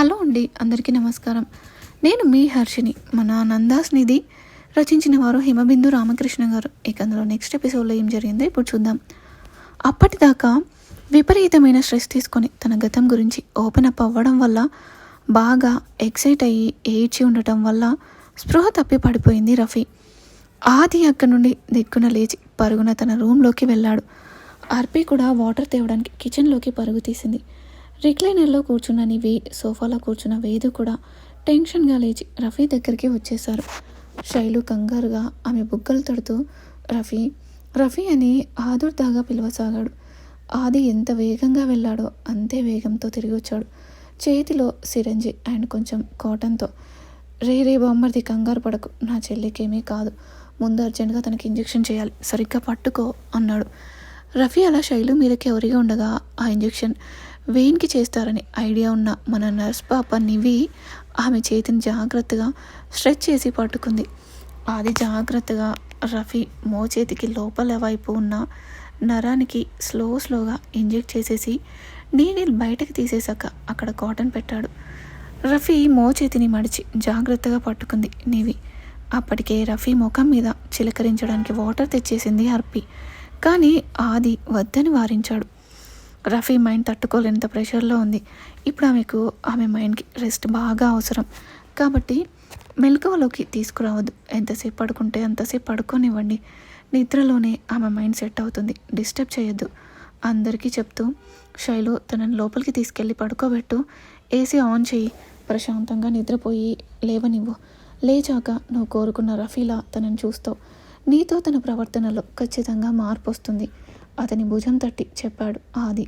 Hello అండి అందరికీ నమస్కారం. నేను మీ హర్షిని మన నందాస్ నిధి రచించిన వారు హిమబిందు రామకృష్ణ గారు. ఇక అందులో నెక్స్ట్ ఎపిసోడ్లో ఏం జరిగిందో ఇప్పుడు చూద్దాం. అప్పటిదాకా విపరీతమైన స్ట్రెస్ తీసుకొని తన గతం గురించి ఓపెన్ అప్ అవ్వడం వల్ల బాగా ఎక్సైట్ అయ్యి ఏడ్చి ఉండటం వల్ల స్పృహ తప్పి పడిపోయింది రఫీ. ఆది అక్కడి నుండి దిక్కున లేచి పరుగున తన రూమ్లోకి వెళ్ళాడు. అర్పి కూడా వాటర్ తేవడానికి కిచెన్లోకి పరుగు తీసింది. రిక్లైనర్లో కూర్చున్న నివి సోఫాలో కూర్చున్న వేదు కూడా టెన్షన్గా లేచి రఫీ దగ్గరికి వచ్చేశారు. శైలు కంగారుగా ఆమె బుగ్గలు తడుతూ రఫీ రఫీ అని ఆదుర్దాగా పిలవసాగాడు. ఆది ఎంత వేగంగా వెళ్ళాడో అంతే వేగంతో తిరిగి వచ్చాడు చేతిలో సిరంజి అండ్ కొంచెం కాటన్తో రే రే బొమ్మర్ది కంగారు పడకు నా చెల్లికేమీ కాదు. ముందు అర్జెంటుగా తనకి ఇంజెక్షన్ చేయాలి. సరిగ్గా పట్టుకో అన్నాడు. రఫీ అలా శైలు మీదకి ఎవరిగా ఉండగా ఆ ఇంజెక్షన్ వెయిన్కి చేస్తారని ఐడియా ఉన్న మన నర్స్ పాప నివి ఆమె చేతిని జాగ్రత్తగా స్ట్రెచ్ చేసి పట్టుకుంది. అది జాగ్రత్తగా రఫీ మోచేతికి లోపల వైపు ఉన్న నరానికి స్లో స్లోగా ఇంజెక్ట్ చేసేసి నీడిల్ బయటకు తీసేశాక అక్కడ కాటన్ పెట్టాడు. రఫీ మోచేతిని మడిచి జాగ్రత్తగా పట్టుకుంది నివి. అప్పటికే రఫీ ముఖం మీద చిలకరించడానికి వాటర్ తెచ్చేసింది అర్పి. కానీ ఆది వద్దని వారించాడు. రఫీ మైండ్ తట్టుకోలేనంత ప్రెషర్లో ఉంది. ఇప్పుడు ఆమెకు ఆమె మైండ్కి రెస్ట్ బాగా అవసరం. కాబట్టి మెలకువలోకి తీసుకురావద్దు. ఎంతసేపు పడుకుంటే అంతసేపు పడుకోనివ్వండి. నిద్రలోనే ఆమె మైండ్ సెట్ అవుతుంది. డిస్టర్బ్ చేయొద్దు. అందరికీ చెప్తూ శైలు తనని లోపలికి తీసుకెళ్ళి పడుకోబెట్టు. ఏసీ ఆన్ చేయి ప్రశాంతంగా నిద్రపోయి లేవనివ్వు. లేచాక నువ్వు కోరుకున్న రఫీలా తనని చూస్తావు. నీతో తన ప్రవర్తనలో ఖచ్చితంగా మార్పు వస్తుంది అతని భుజం తట్టి చెప్పాడు ఆది.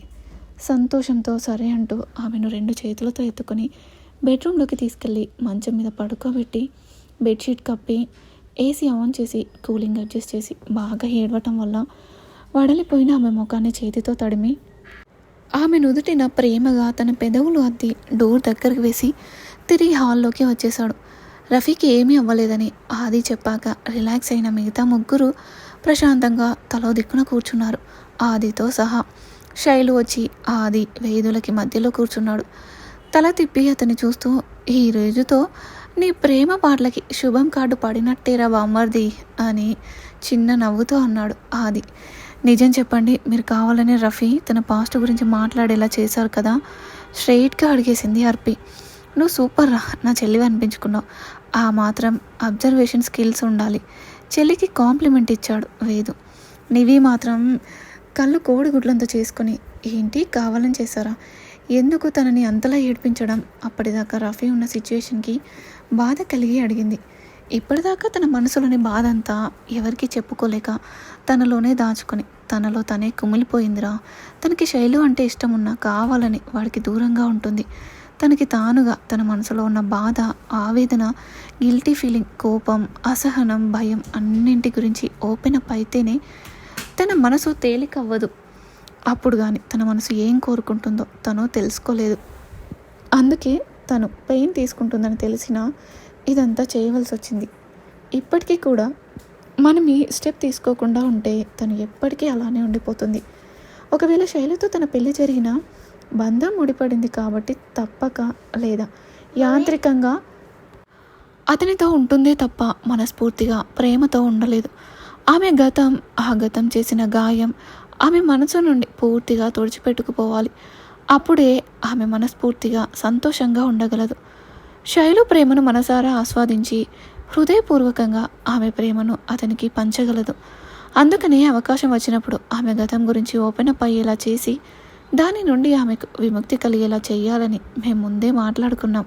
సంతోషంతో సరే అంటూ ఆమెను రెండు చేతులతో ఎత్తుకొని బెడ్రూమ్లోకి తీసుకెళ్ళి మంచం మీద పడుకోబెట్టి బెడ్షీట్ కప్పి ఏసీ ఆన్ చేసి కూలింగ్ అడ్జస్ట్ చేసి బాగా ఏడవటం వల్ల వడలిపోయిన ఆమె ముఖాన్ని చేతితో తడిమి ఆమె నుదుటిన ప్రేమగా తన పెదవులు అద్ది డోర్ దగ్గరకు వేసి తిరిగి హాల్లోకి వచ్చేశాడు. రఫీకి ఏమీ అవ్వలేదని ఆది చెప్పాక రిలాక్స్ అయిన మిగతా ముగ్గురు ప్రశాంతంగా తలో దిక్కున కూర్చున్నారు. ఆదితో సహా శైలు వచ్చి ఆది వేదులకి మధ్యలో కూర్చున్నాడు. తల తిప్పి అతన్ని చూస్తూ ఈ రోజుతో నీ ప్రేమ పాటలకి శుభం కార్డు పడినట్టేరా బామ్మర్ది అని చిన్న నవ్వుతూ అన్నాడు ఆది. నిజం చెప్పండి మీరు కావాలనే రఫీ తన పాస్ట్ గురించి మాట్లాడేలా చేశారు కదా? స్ట్రైట్గా అడిగేసింది అర్పి. నువ్వు సూపర్ రా నా చెల్లివి అనిపించుకున్నావు. ఆ మాత్రం అబ్జర్వేషన్ స్కిల్స్ ఉండాలి. చెల్లికి కాంప్లిమెంట్ ఇచ్చాడు వేదు. నివి మాత్రం కళ్ళు కోడిగుడ్లంతో చేసుకొని ఏంటి? కావాలని చేశారా? ఎందుకు తనని అంతలా ఏడ్పించడం? అప్పటిదాకా రఫీ ఉన్న సిచ్యువేషన్కి బాధ కలిగి అడిగింది. ఇప్పటిదాకా తన మనసులోని బాధ అంతా ఎవరికి చెప్పుకోలేక తనలోనే దాచుకొని తనలో తనే కుమిలిపోయిందిరా. తనకి శైలు అంటే ఇష్టం ఉన్నా కావాలని వాడికి దూరంగా ఉంటుంది. తనకి తానుగా తన మనసులో ఉన్న బాధ ఆవేదన గిల్టీ ఫీలింగ్ కోపం అసహనం భయం అన్నింటి గురించి ఓపెన్ అప్ అయితేనే తన మనసు తేలికవ్వదు. అప్పుడు కానీ తన మనసు ఏం కోరుకుంటుందో తను తెలుసుకోలేదు. అందుకే తను పెయిన్ తీసుకుంటుందని తెలిసినా ఇదంతా చేయవలసి వచ్చింది ఇప్పటికీ కూడా మనం ఈ స్టెప్ తీసుకోకుండా ఉంటే తను ఎప్పటికీ అలానే ఉండిపోతుంది. ఒకవేళ శైలితో తన పెళ్ళి జరిగినా బంధం ముడిపడింది కాబట్టి తప్పక లేదా యాంత్రికంగా అతనితో ఉంటుందే తప్ప మనస్ఫూర్తిగా ప్రేమతో ఉండలేదు. ఆమె గతం ఆ గతం చేసిన గాయం ఆమె మనసు నుండి పూర్తిగా తుడిచిపెట్టుకుపోవాలి. అప్పుడే ఆమె మనస్ఫూర్తిగా సంతోషంగా ఉండగలదు. శైలు ప్రేమను మనసారా ఆస్వాదించి హృదయపూర్వకంగా ఆమె ప్రేమను అతనికి పంచగలదు. అందుకనే అవకాశం వచ్చినప్పుడు ఆమె గతం గురించి ఓపెన్ అప్ అయ్యేలా చేసి దాని నుండి ఆమెకు విముక్తి కలిగేలా చేయాలని మేము ముందే మాట్లాడుకున్నాం.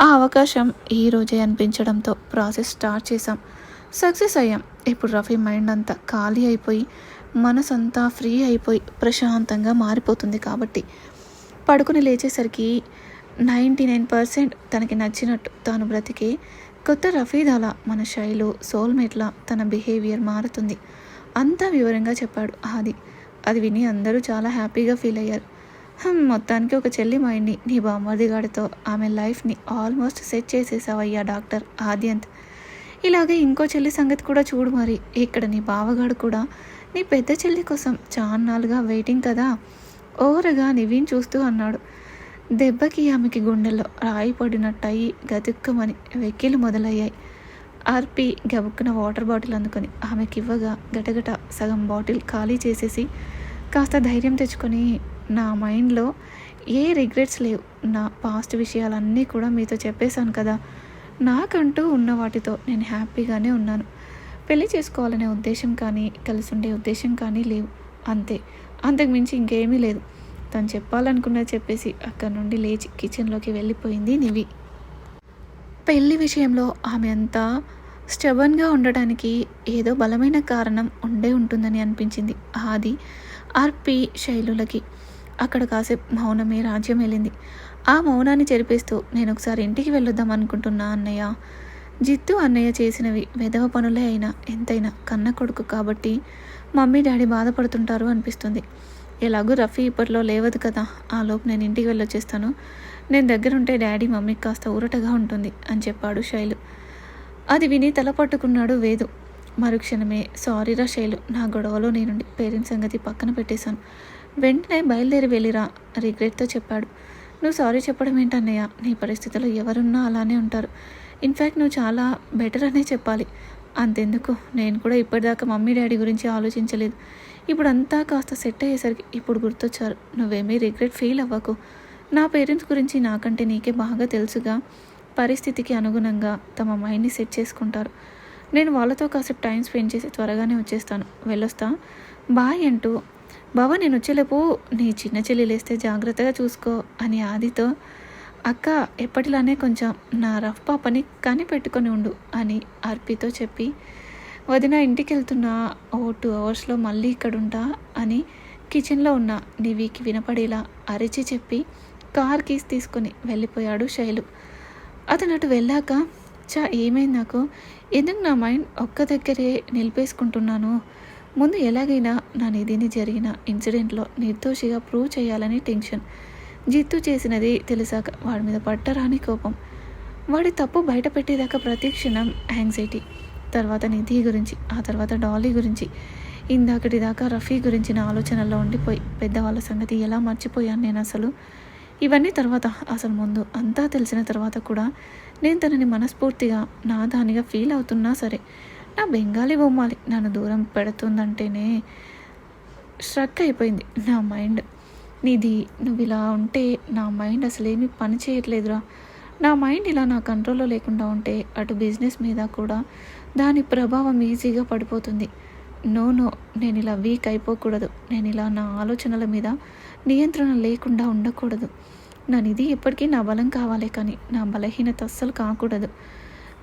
ఆ అవకాశం ఈ రోజే అనిపించడంతో ప్రాసెస్ స్టార్ట్ చేసాం సక్సెస్ అయ్యాం. ఇప్పుడు రఫీ మైండ్ అంతా ఖాళీ అయిపోయి మనసంతా ఫ్రీ అయిపోయి ప్రశాంతంగా మారిపోతుంది కాబట్టి. పడుకుని లేచేసరికి నైంటీ నైన్ పర్సెంట్ తనకి నచ్చినట్టు తాను బ్రతికే కొత్త రఫీదాల మన శైలు సోల్మేట్లా తన బిహేవియర్ మారుతుంది. అంతా వివరంగా చెప్పాడు ఆది. అది విని అందరూ చాలా హ్యాపీగా ఫీల్ అయ్యారు. మొత్తానికి ఒక చెల్లి మైండ్ని నీ బామ్మర్ది గాడితో ఆమె లైఫ్ని ఆల్మోస్ట్ సెట్ చేసేసావయ్యా డాక్టర్ ఆద్యంత్. ఇలాగే ఇంకో చెల్లి సంగతి కూడా చూడు మరి. ఇక్కడ నీ బావగాడు కూడా నీ పెద్ద చెల్లి కోసం చాన్నాళ్ళుగా వెయిటింగ్ కదా? ఓరగా నివీన్ చూస్తూ అన్నాడు. దెబ్బకి ఆమెకి గుండెల్లో రాయి పడినట్టయి గతుక్కమని వెక్కిలు మొదలయ్యాయి. ఆర్పి గబుక్కున వాటర్ బాటిల్ అందుకొని ఆమెకి ఇవ్వగా గటగట సగం బాటిల్ ఖాళీ చేసేసి కాస్త ధైర్యం తెచ్చుకొని నా మైండ్లో ఏ రిగ్రెట్స్ లేవు. నా పాస్ట్ విషయాలన్నీ కూడా మీతో చెప్పేశాను కదా. నాకంటూ ఉన్న వాటితో నేను హ్యాపీగానే ఉన్నాను. పెళ్ళి చేసుకోవాలనే ఉద్దేశం కానీ కలిసి ఉండే ఉద్దేశం కానీ లేవు. అంతే. అంతకుమించి ఇంకేమీ లేదు. తను చెప్పాలనుకున్నది చెప్పేసి అక్కడి నుండి లేచి కిచెన్లోకి వెళ్ళిపోయింది నివి. పెళ్ళి విషయంలో ఆమె అంతా స్టబన్గా ఉండటానికి ఏదో బలమైన కారణం ఉండే ఉంటుందని అనిపించింది. ఆది ఆర్పి శైలులకి. అక్కడ కాసేపు మౌనమే రాజ్యం వెళ్ళింది. ఆ మౌనాన్ని చెరిపేస్తూ నేను ఒకసారి ఇంటికి వెళ్ళొద్దాం అనుకుంటున్నా అన్నయ్య. జిత్తు అన్నయ్య చేసినవి వెధవ పనులే అయినా ఎంతైనా కన్న కొడుకు కాబట్టి మమ్మీ డాడీ బాధపడుతుంటారు అనిపిస్తుంది. ఎలాగూ రఫీ ఇప్పట్లో లేవదు కదా ఆ లోపు నేను ఇంటికి వెళ్ళొచ్చేస్తాను. నేను దగ్గరుంటే డాడీ మమ్మీకి కాస్త ఊరటగా ఉంటుంది అని చెప్పాడు శైలు. అది విని తల పట్టుకున్నాడు వేదు. మరుక్షణమే సారీరా శైలు నా గొడవలో నేనుండి పేరెంట్స్ సంగతి పక్కన పెట్టేశాను. వెంటనే బయలుదేరి వెళ్ళిరా రిగ్రెట్తో చెప్పాడు. నువ్వు సారీ చెప్పడం ఏంటన్నయ్య? నీ పరిస్థితిలో ఎవరున్నా అలానే ఉంటారు. ఇన్ఫ్యాక్ట్ నువ్వు చాలా బెటర్ అనే చెప్పాలి. అంతెందుకు? నేను కూడా ఇప్పటిదాకా మమ్మీ డాడీ గురించి ఆలోచించలేదు. ఇప్పుడు అంతా కాస్త సెట్ అయ్యేసరికి ఇప్పుడు గుర్తొచ్చారు. నువ్వేమీ రిగ్రెట్ ఫీల్ అవ్వకు. నా పేరెంట్స్ గురించి నాకంటే నీకే బాగా తెలుసుగా. పరిస్థితికి అనుగుణంగా తమ మైండ్ని సెట్ చేసుకుంటారు. నేను వాళ్ళతో కాసేపు టైం స్పెండ్ చేసి త్వరగానే వచ్చేస్తాను. వెళ్ళొస్తా? బాయ్ అంటూ బావ నేను వచ్చేలేపు నీ చిన్న చెల్లి లేస్తే జాగ్రత్తగా చూసుకో అని ఆదితో అక్క ఎప్పటిలానే కొంచెం నా రఫ్ పాపని కనిపెట్టుకొని ఉండు అని అర్పితో చెప్పి వదిన ఇంటికి వెళ్తున్నా ఓ టూ అవర్స్లో మళ్ళీ ఇక్కడ ఉంటా అని కిచెన్లో ఉన్న నివికి వినపడేలా అరిచి చెప్పి కార్ కీస్ తీసుకొని వెళ్ళిపోయాడు శైలు. అతను అటు వెళ్ళాక చా ఏమైంది నాకు? ఎందుకు నా మైండ్ ఒక్క దగ్గరే నిలిపేసుకుంటున్నాను? ముందు ఎలాగైనా నా నిధిని జరిగిన ఇన్సిడెంట్లో నిర్దోషిగా ప్రూవ్ చేయాలని టెన్షన్. జిత్తు చేసినది తెలిసాక వాడి మీద పట్టరాని కోపం. వాడి తప్పు బయట పెట్టేదాకా ప్రతి క్షణం యాంగ్జైటీ. తర్వాత నిధి గురించి ఆ తర్వాత డాలీ గురించి. ఇందాకటి దాకా రఫీ గురించిన ఆలోచనల్లో ఉండిపోయి పెద్దవాళ్ళ సంగతి ఎలా మర్చిపోయాను నేను అసలు? ఇవన్నీ తర్వాత అసలు ముందు అంతా తెలిసిన తర్వాత కూడా నేను తనని మనస్ఫూర్తిగా నా దానిగా ఫీల్ అవుతున్నా సరే. నా బెంగాలీ బొమ్మాలి నన్ను దూరం పెడుతుందంటేనే స్ట్రక్ అయిపోయింది. నా మైండ్. నీది నువ్వు ఇలా ఉంటే నా మైండ్ అసలు ఏమీ పని చేయట్లేదురా. నా మైండ్ ఇలా నా కంట్రోల్లో లేకుండా ఉంటే అటు బిజినెస్ మీద కూడా దాని ప్రభావం ఈజీగా పడిపోతుంది. నో నో నేను ఇలా వీక్ అయిపోకూడదు. నేను ఇలా నా ఆలోచనల మీద నియంత్రణ లేకుండా ఉండకూడదు. నా నిధి ఎప్పటికీ నా బలం కావాలి కానీ నా బలహీనత అస్సలు కాకూడదు.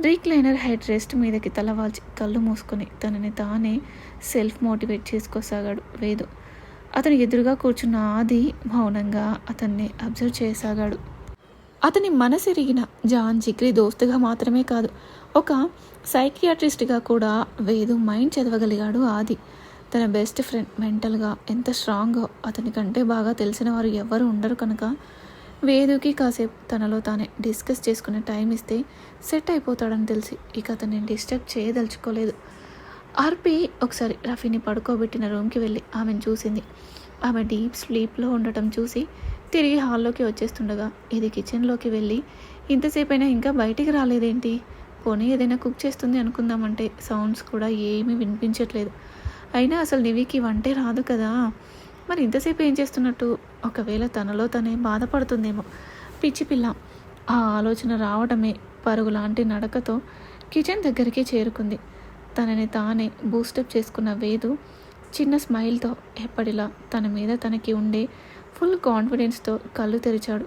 రీక్లైనర్ హెడ్ రెస్ట్ మీదకి తలవాల్చి కళ్ళు మూసుకొని తనని తానే సెల్ఫ్ మోటివేట్ చేసుకోసాగాడు వేదు. అతని ఎదురుగా కూర్చున్న ఆది మౌనంగా అతన్ని అబ్జర్వ్ చేయసాగాడు. అతని మనసిరిగిన జాన్ జిగ్రీ దోస్తుగా మాత్రమే కాదు ఒక సైకియాట్రిస్ట్గా కూడా వేదు మైండ్ చదవగలిగాడు ఆది. తన బెస్ట్ ఫ్రెండ్ మెంటల్గా ఎంత స్ట్రాంగో అతని కంటే బాగా తెలిసిన వారు ఎవరు ఉండరు కనుక వేదుకి కాసేపు తనలో తానే డిస్కస్ చేసుకునే టైం ఇస్తే సెట్ అయిపోతాడని తెలిసి ఇక అతన్ని డిస్టర్బ్ చేయదలుచుకోలేదు. ఆర్పి ఒకసారి రఫీని పడుకోబెట్టిన రూమ్కి వెళ్ళి ఆమెను చూసింది. ఆమె డీప్ స్లీప్లో ఉండటం చూసి తిరిగి హాల్లోకి వచ్చేస్తుండగా ఇది కిచెన్లోకి వెళ్ళి ఇంతసేపైనా ఇంకా బయటికి రాలేదేంటి? పోనీ ఏదైనా కుక్ చేస్తుంది అనుకుందామంటే సౌండ్స్ కూడా ఏమీ వినిపించట్లేదు. అయినా అసలు నివికి వంటే రాదు కదా. మరి ఇంతసేపు ఏం చేస్తున్నట్టు? ఒకవేళ తనలో తనే బాధపడుతుందేమో. పిచ్చి పిల్ల. ఆ ఆలోచన రావడమే పరుగు లాంటి నడకతో కిచెన్ దగ్గరికి చేరుకుంది. తనని తానే బూస్టప్ చేసుకున్న వేదు చిన్న స్మైల్తో ఎప్పటిలా తన మీద తనకి ఉండే ఫుల్ కాన్ఫిడెన్స్తో కళ్ళు తెరిచాడు.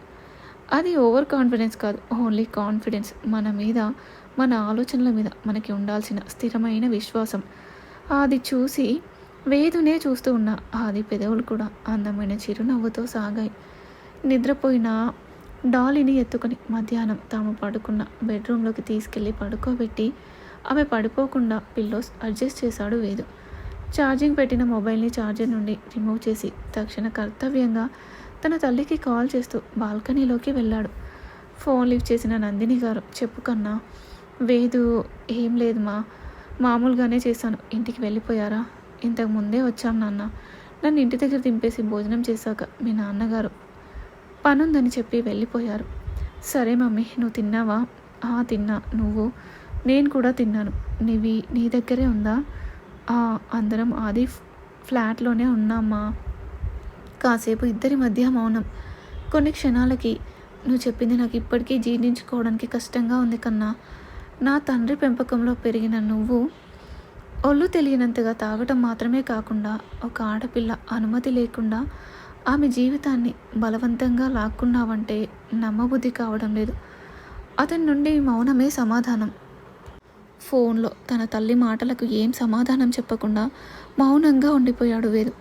అది ఓవర్ కాన్ఫిడెన్స్ కాదు ఓన్లీ కాన్ఫిడెన్స్. మన మీద మన ఆలోచనల మీద మనకి ఉండాల్సిన స్థిరమైన విశ్వాసం. అది చూసి వేదునే చూస్తూ ఉన్న. ఆది పెదవులు కూడా అందమైన చిరునవ్వుతో సాగాయి. నిద్రపోయిన డాలిని ఎత్తుకొని మధ్యాహ్నం తాము పడుకున్న బెడ్రూమ్లోకి తీసుకెళ్ళి పడుకోబెట్టి ఆమె పడిపోకుండా పిల్లోస్ అడ్జస్ట్ చేశాడు వేదు. ఛార్జింగ్ పెట్టిన మొబైల్ని ఛార్జర్ నుండి రిమూవ్ చేసి తక్షణ కర్తవ్యంగా తన తల్లికి కాల్ చేస్తూ బాల్కనీలోకి వెళ్ళాడు. ఫోన్ లిఫ్ట్ చేసిన నందిని గారు చెప్పు కన్నా వేదు ఏం లేదు మా మామూలుగానే చేశాను. ఇంటికి వెళ్ళిపోయారా? ఇంతకు ముందే వచ్చాం నాన్న. నన్ను ఇంటి దగ్గర దింపేసి భోజనం చేశాక మీ నాన్నగారు పనుందని చెప్పి వెళ్ళిపోయారు. సరే మమ్మీ నువ్వు తిన్నావా? "ఆ, తిన్నా. నువ్వు? నేను కూడా తిన్నాను. నీవి నీ దగ్గరే ఉందా? "ఆ, అందరం ఆది ఫ్లాట్లోనే ఉన్నామా? కాసేపు ఇద్దరి మధ్య మౌనం. కొన్ని క్షణాలకి నువ్వు చెప్పింది నాకు ఇప్పటికీ జీర్ణించుకోవడానికి కష్టంగా ఉంది కన్నా. నా తండ్రి పెంపకంలో పెరిగిన నువ్వు ఒళ్ళు తెలియనంతగా తాగటం మాత్రమే కాకుండా ఒక ఆడపిల్ల అనుమతి లేకుండా ఆమె జీవితాన్ని బలవంతంగా లాక్కున్నావంటే నమ్మబుద్ధి కావడం లేదు. అతని నుండి మౌనమే సమాధానం. ఫోన్లో తన తల్లి మాటలకు ఏం సమాధానం చెప్పకుండా మౌనంగా ఉండిపోయాడు వేదు.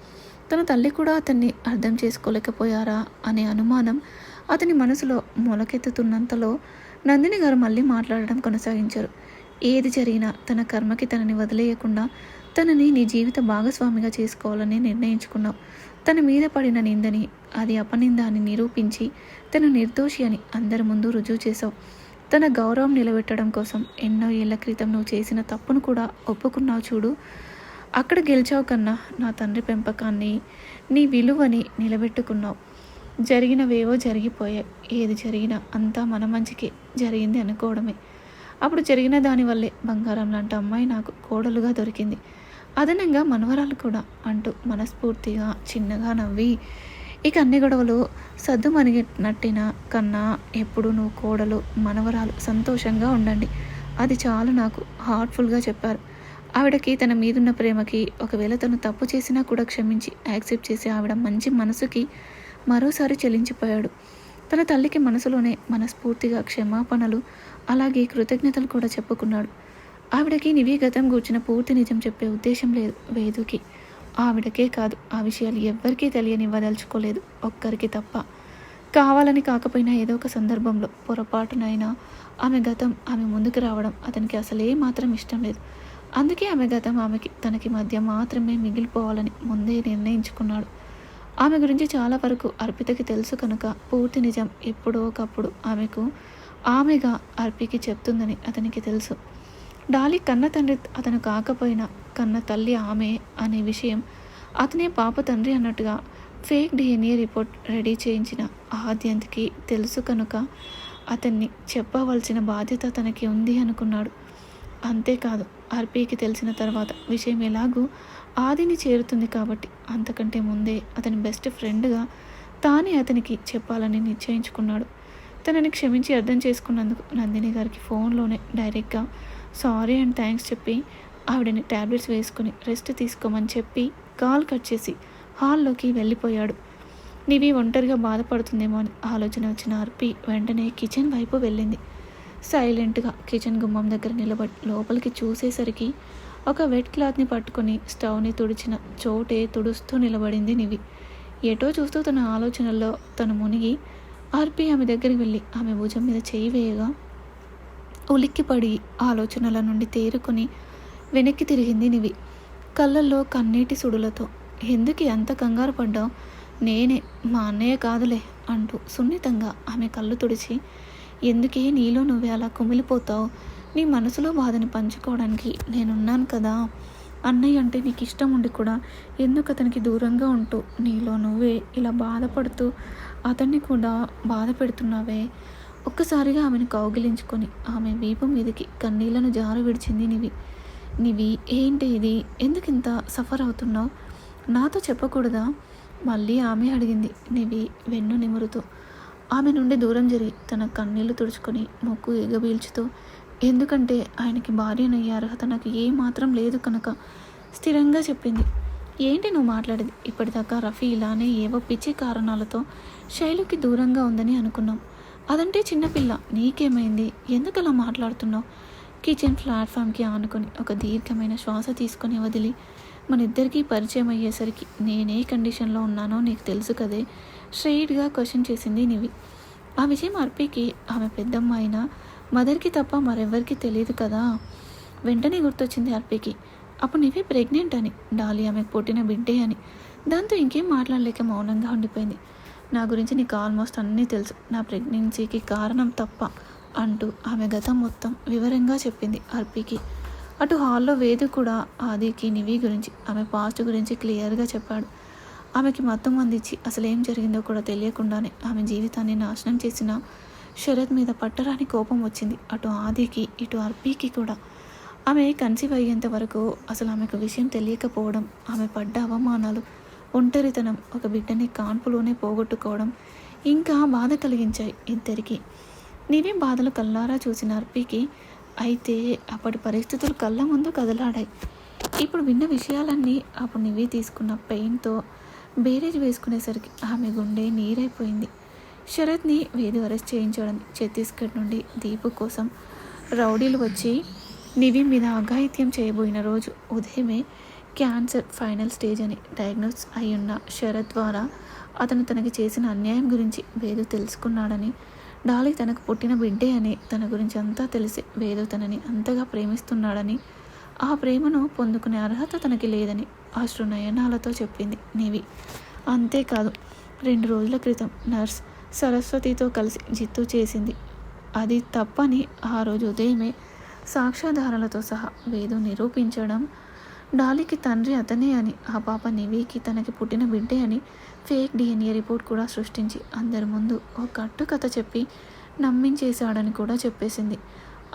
తన తల్లి కూడా అతన్ని అర్థం చేసుకోలేకపోయారా అనే అనుమానం అతని మనసులో మొలకెత్తుతున్నంతలో నందిని గారు మళ్ళీ మాట్లాడడం కొనసాగించారు. ఏది జరిగినా తన కర్మకి తనని వదిలేయకుండా తనని నీ జీవిత భాగస్వామిగా చేసుకోవాలని నిర్ణయించుకున్నావు. తన మీద పడిన నిందని అది అపనింద అని నిరూపించి తను నిర్దోషి అని అందరి ముందు రుజువు చేశావు. తన గౌరవం నిలబెట్టడం కోసం ఎన్నో ఏళ్ళ క్రితం నువ్వు చేసిన తప్పును కూడా ఒప్పుకున్నావు చూడు. అక్కడ గెలిచావు కన్నా నా తండ్రి పెంపకాన్ని నీ విలువని నిలబెట్టుకున్నావు. జరిగినవేవో జరిగిపోయాయి. ఏది జరిగినా అంతా మన మంచికి జరిగింది అనుకోవడమే. అప్పుడు జరిగిన దానివల్లే బంగారం లాంటి అమ్మాయి నాకు కోడలుగా దొరికింది. అదనంగా మనవరాలు కూడా అంటూ మనస్ఫూర్తిగా చిన్నగా నవ్వి ఇక అన్ని గొడవలు సద్దు మనిగినట్టిన కన్నా ఎప్పుడు నువ్వు కోడలు మనవరాలు సంతోషంగా ఉండండి. అది చాలా నాకు హార్ట్ఫుల్గా చెప్పారు. ఆవిడకి తన మీదున్న ప్రేమకి ఒకవేళ తను తప్పు చేసినా కూడా క్షమించి యాక్సెప్ట్ చేసి ఆవిడ మంచి మనసుకి మరోసారి చెల్లించిపోయాడు తన తల్లికి మనసులోనే మనస్ఫూర్తిగా క్షమాపణలు అలాగే కృతజ్ఞతలు కూడా చెప్పుకున్నాడు. ఆవిడకి నివి గతం గూర్చిన పూర్తి నిజం చెప్పే ఉద్దేశం లేదు వేదుకి. ఆవిడకే కాదు ఆ విషయాలు ఎవ్వరికీ తెలియనివ్వదలుచుకోలేదు. ఒక్కరికి తప్ప. కావాలని కాకపోయినా ఏదో ఒక సందర్భంలో పొరపాటునైనా ఆమె గతం ఆమె ముందుకు రావడం అతనికి అసలే మాత్రం ఇష్టం లేదు. అందుకే ఆమె గతం ఆమెకి తనకి మధ్య మాత్రమే మిగిలిపోవాలని ముందే నిర్ణయించుకున్నాడు. ఆమె గురించి చాలా వరకు అర్పితకి తెలుసు కనుక పూర్తి నిజం ఎప్పుడో ఒకప్పుడు ఆమెకు ఆమెగా అర్పికి చెప్తుందని అతనికి తెలుసు. డాలి కన్న తండ్రి అతను కాకపోయినా కన్న తల్లి ఆమె అనే విషయం అతనే పాప తండ్రి అన్నట్టుగా ఫేక్ డిఎన్ఏ రిపోర్ట్ రెడీ చేయించిన ఆద్యంత్కి తెలుసు కనుక అతన్ని చెప్పవలసిన బాధ్యత తనకి ఉంది అనుకున్నాడు. అంతేకాదు ఆర్పీకి తెలిసిన తర్వాత విషయం ఎలాగూ ఆదిని చేరుతుంది కాబట్టి అంతకంటే ముందే అతని బెస్ట్ ఫ్రెండ్గా తానే అతనికి చెప్పాలని నిశ్చయించుకున్నాడు. తనని క్షమించి అర్థం చేసుకున్నందుకు నందిని గారికి ఫోన్లోనే డైరెక్ట్గా సారీ అండ్ థ్యాంక్స్ చెప్పి ఆవిడని ట్యాబ్లెట్స్ వేసుకుని రెస్ట్ తీసుకోమని చెప్పి కాల్ కట్ చేసి హాల్లోకి వెళ్ళిపోయాడు. నివి ఒంటరిగా బాధపడుతుందేమో అని ఆలోచన వచ్చిన ఆర్పి వెంటనే కిచెన్ వైపు వెళ్ళింది. సైలెంట్గా కిచెన్ గుమ్మం దగ్గర నిలబడి లోపలికి చూసేసరికి ఒక వెట్ క్లాత్ని పట్టుకొని స్టవ్ని తుడిచిన చోటే తుడుస్తూ నిలబడింది నివి. ఎటో చూస్తూ తన ఆలోచనల్లో తను మునిగి ఆర్పి ఆమె దగ్గరికి వెళ్ళి ఆమె భుజం మీద చేయి వేయగా ఉలిక్కిపడి ఆలోచనల నుండి తేరుకొని వెనక్కి తిరిగింది నివి. కళ్ళల్లో కన్నీటి సుడులతో ఎందుకు అంత కంగారు పడ్డావు? నేనే మా అన్నయ్య కాదులే అంటూ సున్నితంగా ఆమె కళ్ళు తుడిచి ఎందుకే నీలో నువ్వే అలా కుమిలిపోతావు? నీ మనసులో బాధని పంచుకోవడానికి నేనున్నాను కదా. అన్నయ్య అంటే నీకు ఇష్టం ఉండి కూడా ఎందుకు అతనికి దూరంగా ఉంటూ నీలో నువ్వే ఇలా బాధపడుతూ అతన్ని కూడా బాధ పెడుతున్నావే. ఒక్కసారిగా ఆమెను కౌగిలించుకొని ఆమె వీపు మీదకి కన్నీళ్ళను జారు విడిచింది నివి. నివి ఏంటి ఇది? ఎందుకు ఇంత సఫర్ అవుతున్నావు? నాతో చెప్పకూడదా? మళ్ళీ ఆమె అడిగింది నివి వెన్ను నిమురుతూ. ఆమె నుండి దూరం జరిగి తన కన్నీళ్ళు తుడుచుకొని మొక్కు ఎగబీల్చుతూ ఎందుకంటే ఆయనకి భార్యనయ్యే అర్హత నాకు ఏమాత్రం లేదు కనుక స్థిరంగా చెప్పింది. ఏంటి నువ్వు మాట్లాడేది? ఇప్పటిదాకా రఫీ ఇలానే ఏవో పిచ్చి కారణాలతో శైలుకి దూరంగా ఉందని అనుకున్నాం. అదంటే చిన్నపిల్ల నీకేమైంది? ఎందుకు అలా మాట్లాడుతున్నావు? కిచెన్ ప్లాట్ఫామ్కి ఆనుకొని ఒక దీర్ఘమైన శ్వాస తీసుకొని వదిలి మన ఇద్దరికీ పరిచయం అయ్యేసరికి నేనే కండిషన్లో ఉన్నానో నీకు తెలుసు కదే? స్ట్రెయిట్గా క్వశ్చన్ చేసింది నివి. ఆ విషయం అర్పికి ఆమె పెద్దమ్మ అయినా మదర్కి తప్ప మరెవ్వరికి తెలియదు కదా? వెంటనే గుర్తొచ్చింది అర్పికి అప్పుడు నీవే ప్రెగ్నెంట్ అని డాలి ఆమెకు పుట్టిన బిడ్డే అని. దాంతో ఇంకేం మాట్లాడలేక మౌనంగా ఉండిపోయింది. నా గురించి నీకు ఆల్మోస్ట్ అన్నీ తెలుసు. నా ప్రెగ్నెన్సీకి కారణం తప్ప అంటూ ఆమె గతం మొత్తం వివరంగా చెప్పింది అర్పికి. అటు హాల్లో వేదు కూడా ఆదికి నివి గురించి ఆమె పాస్ట్ గురించి క్లియర్గా చెప్పాడు. ఆమెకి మొత్తం అందించి అసలు ఏం జరిగిందో కూడా తెలియకుండానే ఆమె జీవితాన్ని నాశనం చేసిన శరత్ మీద పట్టరాని కోపం వచ్చింది. అటు ఆదికి ఇటు అర్పీకి కూడా. ఆమె కన్సీవ్ అయ్యేంత వరకు అసలు ఆమెకు విషయం తెలియకపోవడం ఆమె పడ్డ అవమానాలు ఒంటరితనం ఒక బిడ్డని కాన్పులోనే పోగొట్టుకోవడం ఇంకా బాధ కలిగించాయి ఇద్దరికి. నీవే బాధలు కల్లారా చూసిన అర్పీకి అయితే అప్పటి పరిస్థితులు కళ్ళ ముందు కదలాడాయి. ఇప్పుడు విన్న విషయాలన్నీ అప్పుడు నివి తీసుకున్న పెయిన్తో బేరేజ్ వేసుకునేసరికి ఆమె గుండె నీరైపోయింది. శరత్ని వేది అరెస్ట్ చేయించడం ఛత్తీస్గఢ్ నుండి దీపు కోసం రౌడీలు వచ్చి నివి మీద అఘాయిత్యం చేయబోయిన రోజు ఉదయమే క్యాన్సర్ ఫైనల్ స్టేజ్ అని డయాగ్నోస్ అయ్యున్న శరత్ ద్వారా అతను తనకి చేసిన అన్యాయం గురించి వేదు తెలుసుకున్నాడని డాలి తనకు పుట్టిన బిడ్డే అని తన గురించి అంతా తెలిసి వేదు తనని అంతగా ప్రేమిస్తున్నాడని ఆ ప్రేమను పొందుకునే అర్హత తనకి లేదని అశ్రునయనాలతో చెప్పింది నివి. అంతేకాదు రెండు రోజుల క్రితం నర్స్ సరస్వతితో కలిసి జిత్తు చేసింది. అది తప్పని ఆ రోజు ఉదయమే సాక్ష్యాధారాలతో సహా వేదు నిరూపించడం. డాలీకి తండ్రి అతనే అని ఆ పాప నివికి తనకి పుట్టిన బిడ్డే అని ఫేక్ డిఎన్ఏ రిపోర్ట్ కూడా సృష్టించి అందరి ముందు ఒక కట్టు కథ చెప్పి నమ్మించేశాడని కూడా చెప్పేసింది.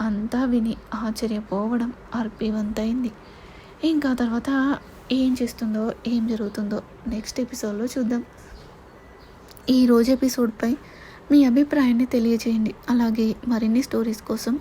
అంతా విని ఆశ్చర్యపోవడం అర్పివంతైంది. ఇంకా తర్వాత ఏం చేస్తుందో ఏం జరుగుతుందో నెక్స్ట్ ఎపిసోడ్లో చూద్దాం. ఈ రోజు ఎపిసోడ్పై మీ అభిప్రాయాన్ని తెలియజేయండి అలాగే మరిన్ని స్టోరీస్ కోసం